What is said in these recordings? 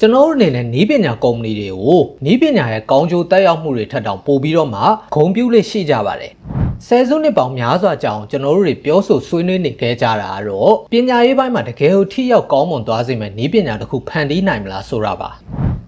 ကျွန်တော်တို့အနေနဲ့နီးပညာကုမ္ပဏီတွေကိုနီးပညာရဲ့ကောင်းကျိုးတက်ရောက်မှုတွေထက်တောင်ပိုပြီးတော့မှဂုဏ်ပြုလေးရှိကြပါတယ်ဆယ်စုနှစ်ပေါင်းများစွာကြာအောင်ကျွန်တော်တို့တွေပြောဆိုဆွေးနွေးနေခဲ့ကြတာကတော့ပညာရေးပိုင်းမှာတကယ်ကိုထိရောက်ကောင်းမွန်သွားစေမယ့်နီးပညာတစ်ခုဖန်တီးနိုင်မလားဆိုတာပါ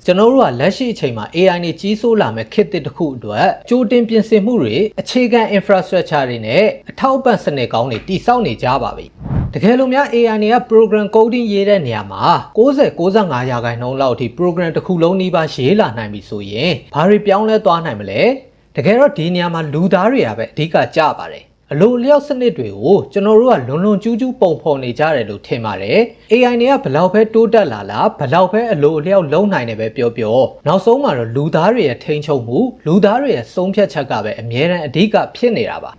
ကျွန်တော်တို့ကလက်ရှိအချိန်မှာ AI နဲ့ကြီးစိုးလာမဲ့ခေတ်သစ်တစ်ခုအတွက်ကြိုတင်ပြင်ဆင်မှုတွေအခြေခံ infrastructure တွေနဲ့အထောက်အပံ့စနစ်ကောင်းတွေတည်ဆောက်နေကြပါပြီ တကယ်လို့များ AI တွေက program coding ရေးတဲ့နေရာမှာ60 65ရာခိုင်နှုန်းလောက်အထိ program တစ်ခုလုံးနှီးပါရေးလာနိုင်ပြီဆိုရင်ဘာတွေပြောင်းလဲသွားနိုင်မလဲတကယ်တော့ဒီနေရာမှာလူသားတွေကပဲအဓိကကြပါတယ်အလိုအလျောက်စနစ်တွေကိုကျွန်တော်တို့ကလွန်လွန်ကျူးကျူးပုံဖော်နေကြတယ်လို့ထင်ပါတယ် AI တွေကဘလောက်ပဲတိုးတက်လာလားဘလောက်ပဲအလိုအလျောက်လုံနိုင်တယ်ပဲပြောပြောနောက်ဆုံးမှာတော့လူသားတွေရဲ့ထိန်းချုပ်မှုလူသားတွေရဲ့ဆုံးဖြတ်ချက်ကပဲအမြဲတမ်းအဓိကဖြစ်နေတာပါ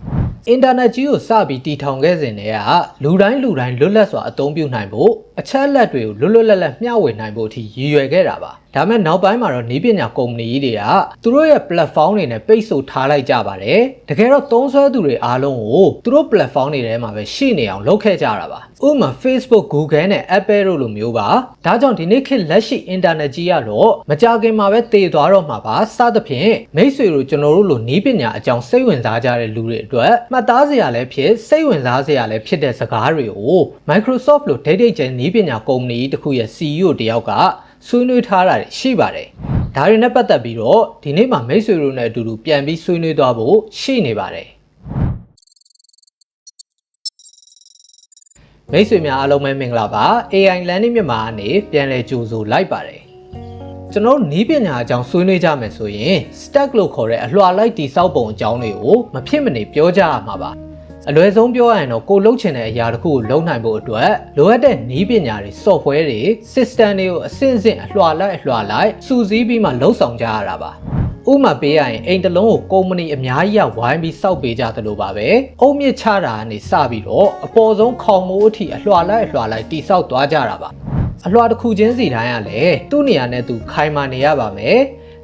အင်တာနက်ကြီးကိုစပြီးတည်ထောင်ခဲ့စဉ်တည်းကလူတိုင်းလူတိုင်းလွတ်လပ်စွာအသုံးပြုနိုင်ဖို့အချက်အလက်တွေကိုလွတ်လွတ်လပ်လပ်မျှဝေနိုင်ဖို့အထိရည်ရွယ်ခဲ့တာပါ ဒါမဲ့နောက်ပိုင်းမှာတော့နေပညာကုမ္ပဏီကြီးတွေကသူတို့ရဲ့ platform တွေနဲ့ပိတ်ဆို့ထားလိုက်ကြပါတယ်တကယ်တော့သုံးစွဲသူတွေအားလုံးကိုသူတို့ platform တွေထဲမှာပဲရှိနေအောင်လုပ်ခဲ့ကြတာပါဥပမာ Facebook Google နဲ့ Apple တို့လိုမျိုးပါဒါကြောင့်ဒီနေ့ခေတ်လက်ရှိ internet ကြီးကတော့မကြခင်မှာပဲတည်သွားတော့မှာပါစသဖြင့်မိတ်ဆွေတို့ကျွန်တော်တို့လိုနီးပညာအကြောင်းစိတ်ဝင်စားကြတဲ့လူတွေအတွက်မှတ်သားစရာလည်းဖြစ်စိတ်ဝင်စားစရာလည်းဖြစ်တဲ့စကားတွေကို Microsoft လိုဒိတ်ဒိတ်ကျန်နီးပညာကုမ္ပဏီတစ်ခုရဲ့ CEO တယောက်က ဆွေးနွေးထားတာရှိပါတယ်ဒါတွေနဲ့ပတ်သက်ပြီးတော့ဒီနေ့မှာမိတ်ဆွေတို့နဲ့အတူတူပြန်ပြီးဆွေးနွေးသွားဖို့ရှိနေပါတယ်မိတ်ဆွေများအားလုံးပဲမင်္ဂလာပါ AI Learning မြန်မာကနေပြန်လည်ကြိုဆိုလိုက်ပါတယ်ကျွန်တော်နီးပညာအကြောင်းဆွေးနွေးကြမယ်ဆိုရင် stack လို့ခေါ်တဲ့အလွှာလိုက်တိစောက်ပုံအကြောင်းတွေကိုမဖြစ်မနေပြောကြရမှာပါ အလွယ်ဆုံးပြောရရင်တော့ကိုလှုပ်ချင်တဲ့အရာတစ်ခုကိုလုပ်နိုင်ဖို့အတွက်လိုအပ်တဲ့နည်းပညာတွေ software တွေ system တွေကိုအဆင့်ဆင့်အလွှာလိုက်အလွှာလိုက်စူးစီးပြီးမှလှုပ်ဆောင်ကြရတာပါဥပမာပေးရရင်အိမ်တစ်လုံးကိုကုမ္ပဏီအများကြီးကဝိုင်းပြီးစောက်ပေးကြသလိုပါပဲအုံမြင့်ချတာကနေစပြီးတော့အပေါ်ဆုံးခေါင်မိုးအထိအလွှာလိုက်အလွှာလိုက်တိစောက်သွားကြတာပါအလွှာတစ်ခုချင်းစီတိုင်းကလည်းသူ့နေရာနဲ့သူခိုင်မာနေရပါမယ်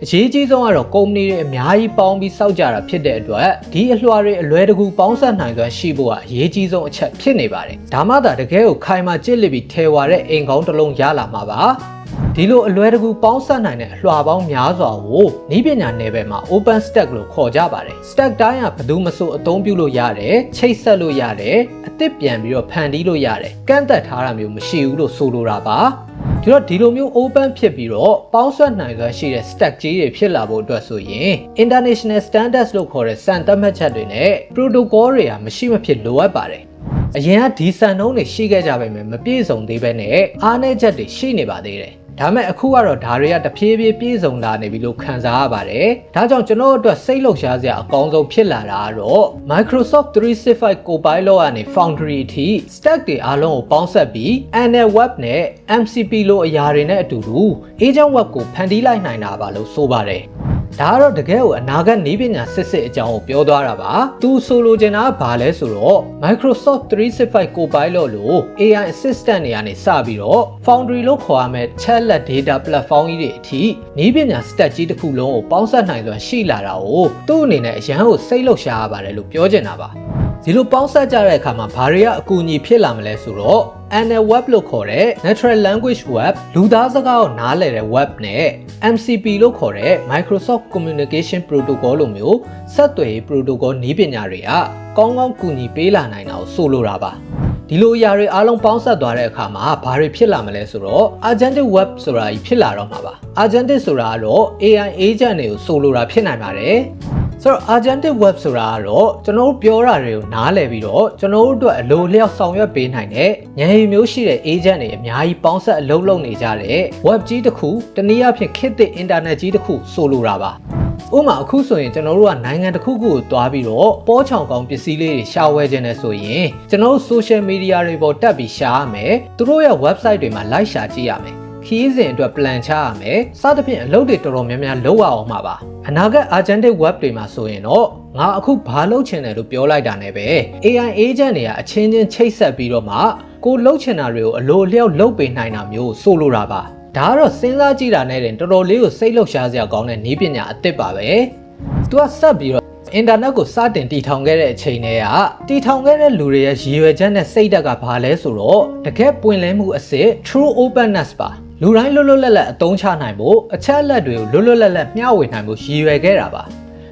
အရေးကြီးဆုံးကတော့ကုမ္ပဏီတွေအများကြီးပေါင်းပြီးစောက်ကြတာဖြစ်တဲ့အတွက်ဒီအလွှာတွေအလွယ်တကူပေါင်းစပ်နိုင်စွမ်းရှိဖို့ကအရေးကြီးဆုံးအချက်ဖြစ်နေပါတယ်။ဒါမှသာတကယ်ကိုခိုင်မာကြစ်လက်ပြီးထဲဝါတဲ့အိမ်ကောင်းတစ်လုံးရလာမှာပါ။ဒီလိုအလွယ်တကူပေါင်းစပ်နိုင်တဲ့အလွှာပေါင်းများစွာကိုဤပညာနယ်ပယ်မှာ open stack လို့ခေါ်ကြပါတယ်။ stack တိုင်းကဘယ်သူမှဆိုအသုံးပြုလို့ရတယ်၊ချိတ်ဆက်လို့ရတယ်၊အသစ်ပြန်ပြီးတော့ဖန်တီးလို့ရတယ်။ကန့်သက်ထားတာမျိုးမရှိဘူးလို့ဆိုလိုတာပါ။ ဒီတော့ဒီလိုမျိုး open ဖြစ်ပြီးတော့ပေါင်းစပ်နိုင်စွမ်းရှိတဲ့ stack ကြီးတွေဖြစ်လာဖို့အတွက်ဆိုရင် international standards လို့ခေါ်တဲ့စံသတ်မှတ်ချက်တွေနဲ့ protocol တွေကမရှိမဖြစ်လိုအပ်ပါတယ်အရင်ကဒီစံနှုန်းတွေရှိခဲ့ကြပေမဲ့မပြည့်စုံသေးဘဲနဲ့အားနည်းချက်တွေရှိနေပါသေးတယ် ဒါမဲ့အခုကတော့ဓာတွေကတဖြည်းဖြည်းပြည့်စုံလာနေပြီလို့ခံစားရပါတယ်။ဒါကြောင့်ကျွန်တော်အတွက်စိတ်လှုပ်ရှားစရာအကောင်းဆုံးဖြစ်လာတာကတော့ Microsoft 365 Copilot ကနေ Foundry အထိ stack တွေအားလုံးကိုပေါင်းစပ်ပြီး NL Web နဲ့ MCP လိုအရာတွေနဲ့အတူတူ Agent Web ကိုဖန်တီးလိုက်နိုင်တာပါလို့ဆိုပါတယ်။ ဒါကတော့တကယ်ကိုအနာဂတ်နည်းပညာစစ်စစ်အကြောင်းကိုပြောသွားတာပါ။သူဆိုလိုချင်တာကဘာလဲဆိုတော့ Microsoft 365 Copilot လို့ AI assistant တွေကနေစပြီးတော့ Foundry လို့ခေါ်ရမယ့် chatlet data platform ကြီးတွေအထိနည်းပညာ stack ကြီးတစ်ခုလုံးကိုပေါင်းစပ်နိုင်စွမ်းရှိလာတာကိုသူ့အနေနဲ့အရန်ကိုစိတ်လှုပ်ရှားရပါတယ်လို့ပြောချင်တာပါ။ ဒီလိုပေါင်းစပ်ကြတဲ့အခါမှာဘာတွေကအကူအညီဖြစ်လာမလဲဆိုတော့ NL Web လို့ခေါ်တဲ့ Natural Language Web လူသားစကားကိုနားလည်တဲ့ web နဲ့ MCP လို့ခေါ်တဲ့ Microsoft Communication Protocol လိုမျိုးဆက်သွယ်ရေး protocol နည်းပညာတွေကကောင်းကောင်းကူညီပေးလာနိုင်တာကိုဆိုလိုတာပါဒီလိုအရာတွေအားလုံးပေါင်းစပ်သွားတဲ့အခါမှာဘာတွေဖြစ်လာမလဲဆိုတော့ agentic web ဆိုတာကြီးဖြစ်လာတော့မှာပါ agentic ဆိုတာကတော့ AI agent တွေကိုဆိုလိုတာဖြစ်နိုင်ပါတယ် ဆိုတော့ agentic web ဆိုတာကတော့ကျွန်တော်တို့ပြောတာတွေကိုနားလည်ပြီးတော့ကျွန်တော်တို့အတွက်အလိုလျောက်ဆောင်ရွက်ပေးနိုင်တဲ့ဉာဏ်ရည်မျိုးရှိတဲ့ agent တွေအများကြီးပေါင်းဆက်အလုပ်လုပ်နေကြတဲ့ web ကြီးတစ်ခုတနည်းအားဖြင့်ခေတ်သစ် internet ကြီးတစ်ခုဆိုလိုတာပါဥမာအခုဆိုရင်ကျွန်တော်တို့ကနိုင်ငံတစ်ခုခုကိုတွားပြီးတော့ပေါ်ချောင်ကောင်းပစ္စည်းလေးတွေရှာဝယ်ခြင်းနဲ့ဆိုရင်ကျွန်တော်တို့ social media တွေပေါ်တက်ပြီးရှာရမယ်သူတို့ရဲ့ website တွေမှာ like ရှာကြည့်ရမယ် ခီးစဉ်အတွက် plan ချရမယ်စသဖြင့်အလုပ်တွေတော်တော်များများလုပ်ရအောင်မှာပါအနာဂတ် agentic web တွေမှာဆိုရင်တော့ငါအခုဘာလုပ်ချင်တယ်လို့ပြောလိုက်တာနဲ့ပဲ AI agent တွေကအချင်းချင်းချိတ်ဆက်ပြီးတော့မှကိုလုပ်ချင်တာတွေကိုအလိုအလျောက်လုပ်ပေးနိုင်တာမျိုးဆိုလိုတာပါဒါကတော့စဉ်းစားကြည့်တာနဲ့တင်တော်တော်လေးကိုစိတ်လှုပ်ရှားစရာကောင်းတဲ့နည်းပညာအသစ်ပါပဲ။ तू ကဆက်ပြီးတော့အင်တာနက်ကိုစတင်တည်ထောင်ခဲ့တဲ့အချိန်တည်းကတည်ထောင်ခဲ့တဲ့လူတွေရဲ့ရည်ရွယ်ချက်နဲ့စိတ်ဓာတ်ကဘာလဲဆိုတော့တကယ်ပွင့်လင်းမှုအစစ် true openness ပါ လူတိုင်းလွတ်လွတ်လပ်လပ်အသုံးချနိုင်ဖို့အချက်အလက်တွေကိုလွတ်လွတ်လပ်လပ်မျှဝေနိုင်ဖို့ရည်ရွယ်ခဲ့တာပါ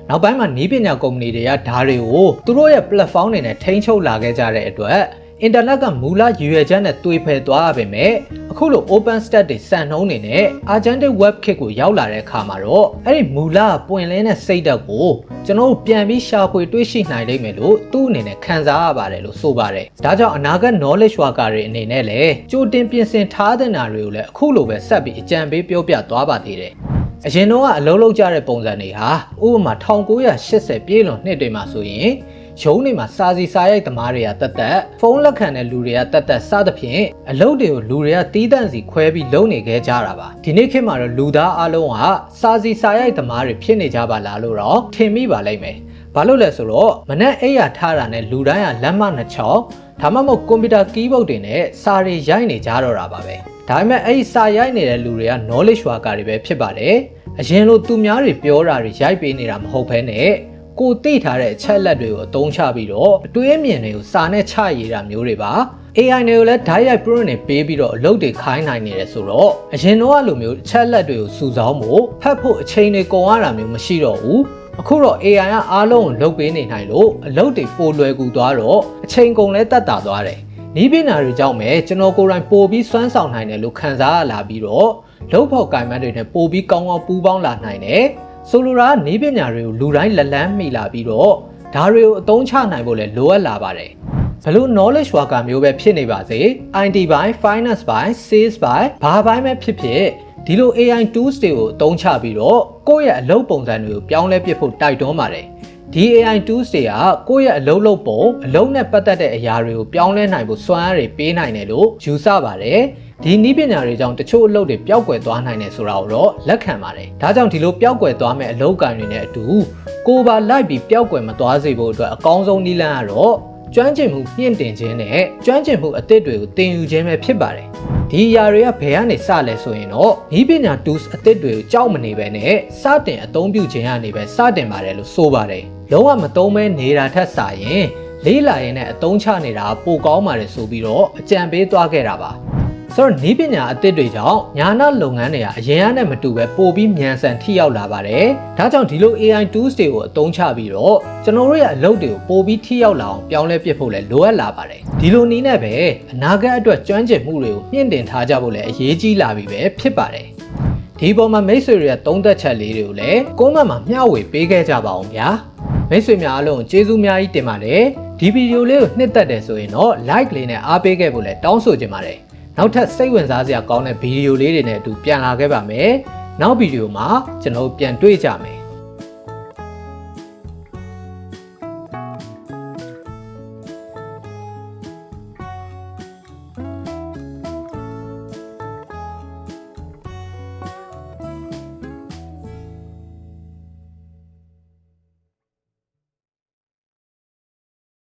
နောက်ပိုင်းမှာနီးပညာကုမ္ပဏီတွေကဓာတ်တွေကိုသူတို့ရဲ့ platform တွေနဲ့ထိန်းချုပ်လာခဲ့ကြတဲ့အတွက် အင်တာနက်ကမူလရည်ရွယ်ချက်နဲ့တွေးဖယ်သွားရပေမဲ့အခုလို open stack တွေစံနှုန်းတွေနဲ့ agentic web kit ကိုရောက်လာတဲ့အခါမှာတော့အဲ့ဒီမူလပွင့်လင်းတဲ့စိတ်ဓာတ်ကိုကျွန်တော်တို့ပြန်ပြီးရှာဖွေတွေးရှိနိုင်လိမ့်မယ်လို့သူ့အနေနဲ့ခံစားရပါတယ်လို့ဆိုပါတယ်။ဒါကြောင့်အနာဂတ် knowledge worker တွေအနေနဲ့လည်းကြိုတင်ပြင်ဆင်ထားတဲ့နာတွေကိုလည်းအခုလိုပဲဆက်ပြီးအကြံပေးပြောပြသွားပါသေးတယ်။အရင်တော့ကအလုံးလုံးကြတဲ့ပုံစံတွေဟာဥပမာ1980ပြည့်လွန်နှစ်တွေမှာဆိုရင် ရုံးတွေမှာစာစီစာရိုက်သမားတွေကတက်တက်ဖုန်းလက်ခံတဲ့လူတွေကတက်တက်စသဖြင့်အလုပ်တွေကိုလူတွေကတီးတန့်စီခွဲပြီးလုပ်နေခဲ့ကြတာပါဒီနေ့ခေတ်မှာတော့လူသားအလုံးကစာစီစာရိုက်သမားတွေဖြစ်နေကြပါလားလို့တော့ထင်မိပါလိမ့်မယ်ဘာလို့လဲဆိုတော့မနဲ့အိယာထားတာနဲ့လူတိုင်းကလက်မနှစ်ချောင်းဒါမှမဟုတ်ကွန်ပျူတာကီးဘုတ်တွေနဲ့စာတွေရိုက်နေကြတော့တာပါပဲဒါပေမဲ့အဲ့ဒီစာရိုက်နေတဲ့လူတွေက knowledge worker တွေပဲဖြစ်ပါတယ်အရင်လိုသူများတွေပြောတာတွေရိုက်ပေးနေတာမဟုတ်ဘဲနဲ့ ကိုသိထားတဲ့အချက်လက်တွေကိုအသုံးချပြီးတော့အတွေးအမြင်တွေကိုစာနဲ့ချရတာမျိုးတွေပါ AI တွေကိုလည်း direct print နဲ့ပေးပြီးတော့အလုပ်တွေခိုင်းနိုင်နေတယ်ဆိုတော့အရင်တော့အလိုမျိုးအချက်လက်တွေကိုစုဆောင်းဖို့ဖတ်ဖို့အချိန်တွေကုန်ရတာမျိုးမရှိတော့ဘူးအခုတော့ AI ကအားလုံးကိုလုပ်ပေးနေနိုင်လို့အလုပ်တွေပိုလွယ်ကူသွားတော့အချိန်ကုန်လဲတက်တာသွားတယ်နီးပညာတွေကြောင့်ပဲကျွန်တော်ကိုယ်တိုင်ပို့ပြီးစွမ်းဆောင်နိုင်တယ်လို့ခံစားရလာပြီးတော့လုပ်ဖို့ကင်မန်းတွေနဲ့ပို့ပြီးကောင်းကောင်းပူးပေါင်းလာနိုင်တယ် ဆိုလိုတာကနေပညာတွေကိုလူတိုင်းလက်လန်းမိလာပြီးတော့ဒါတွေကိုအသုံးချနိုင်ဖို့လည်းလိုအပ်လာပါတယ်ဘလို့ knowledge worker မျိုးပဲဖြစ်နေပါစေ IT ဘိုင်း finance ဘိုင်း sales ဘိုင်းဘာဘိုင်းပဲဖြစ်ဖြစ်ဒီလို AI tools တွေကိုအသုံးချပြီးတော့ကိုယ့်ရဲ့အလုပ်ပုံစံတွေကိုပြောင်းလဲပစ်ဖို့တိုက်တွန်းပါတယ်ဒီ AI tools တွေကကိုယ့်ရဲ့အလုပ်လုပ်ပုံအလုပ်နဲ့ပတ်သက်တဲ့အရာတွေကိုပြောင်းလဲနိုင်ဖို့စွမ်းအားတွေပေးနိုင်တယ်လို့ယူဆပါတယ် ဒီနည်းပညာတွေကြောင့်တချို့အလုပ်တွေပျောက်ကွယ်သွားနိုင်တယ်ဆိုတာကိုတော့လက်ခံပါတယ်ဒါကြောင့်ဒီလိုပျောက်ကွယ်သွားမဲ့အလုပ်ကိုင်တွေနဲ့အတူကိုယ်ပါလိုက်ပြီးပျောက်ကွယ်မသွားစေဖို့အတွက်အကောင်းဆုံးနည်းလမ်းကတော့ကျွမ်းကျင်မှုမြင့်တင်ခြင်းနဲ့ကျွမ်းကျင်မှုအသစ်တွေကိုသင်ယူခြင်းပဲဖြစ်ပါတယ်ဒီအရာတွေကဘယ်ကနေစလဲဆိုရင်တော့ဤပညာ tools အသစ်တွေကိုကြောက်မနေပဲနဲ့စတင်အသုံးပြုခြင်းကနေပဲစတင်ပါတယ်လို့ဆိုပါတယ်လုံးဝမသုံးမဲနေတာထက်စာရင်လေးလာရင်နဲ့အသုံးချနေတာပိုကောင်းပါတယ်ဆိုပြီးတော့အကြံပေးသွားခဲ့တာပါ ဆိုတော့နီးပညာအသစ်တွေကြောင့်ညာနာလုပ်ငန်းတွေကအရင်ကနဲ့မတူပဲပိုပြီးမြန်ဆန်ထိရောက်လာပါတယ်။ဒါကြောင့်ဒီလို AI tools တွေကိုအသုံးချပြီးတော့ကျွန်တော်တို့ရဲ့အလုပ်တွေကိုပိုပြီးထိရောက်လာအောင်ပြောင်းလဲပစ်ဖို့လည်းလိုအပ်လာပါတယ်။ဒီလိုနည်းနဲ့ပဲအနာဂတ်အတွက်ကျွမ်းကျင်မှုတွေကိုမြင့်တင်ထားကြဖို့လည်းအရေးကြီးလာပြီပဲဖြစ်ပါတယ်။ဒီပေါ်မှာမိတ်ဆွေတွေရဲ့သုံးသက်ချက်လေးတွေကိုလည်းကွန်မန့်မှာမျှဝေပေးခဲ့ကြပါအောင်ဗျာ။မိတ်ဆွေများအားလုံးကျေးဇူးများကြီးတင်ပါတယ်။ဒီဗီဒီယိုလေးကိုနှစ်သက်တယ်ဆိုရင်တော့ like လေးနဲ့အားပေးခဲ့ဖို့လည်းတောင်းဆိုချင်ပါတယ်။ နောက်ထပ်စိတ်ဝင်စားစရာကောင်းတဲ့ဗီဒီယိုလေးတွေနဲ့အတူပြန်လာခဲ့ပါမယ်။နောက်ဗီဒီယိုမှာကျွန်တော်ပြန်တွေ့ကြမယ်